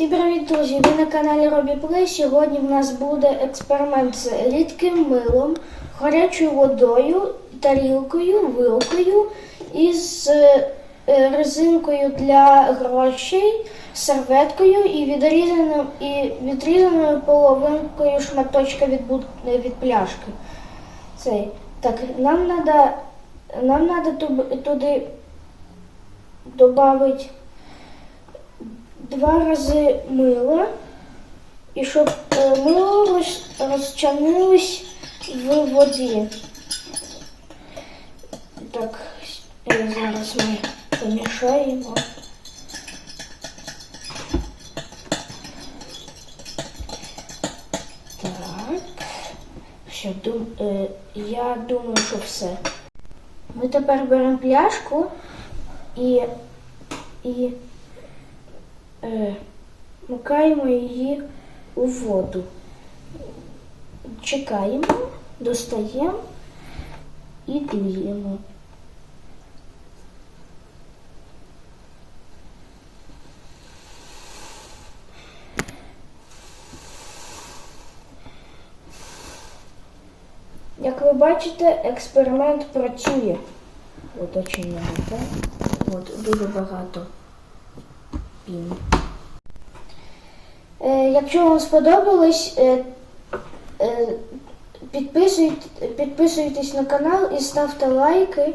Всім привіт, друзі! Ви на каналі Плей. Сьогодні в нас буде експеримент з рідким милом, гарячою водою, тарілкою, вилкою і з е, резинкою для грошей, серветкою і відрізаним і відрізаною половинкою шматочка від, е, від пляшки. Цей. Так, нам треба нам туди додати два рази мила, і щоб е, мило розчинилось в воді. Так, е, зараз ми помішаємо. Так. Що, дум, е, я думаю, що все. Ми тепер беремо пляшку і, і макаємо її у воду. Чекаємо, достаємо і дуємо. Як ви бачите, експеримент працює. От очень багато. От дуже багато Е, якщо вам сподобалось, е, е, підписуйте, підписуйтесь на канал і ставте лайки.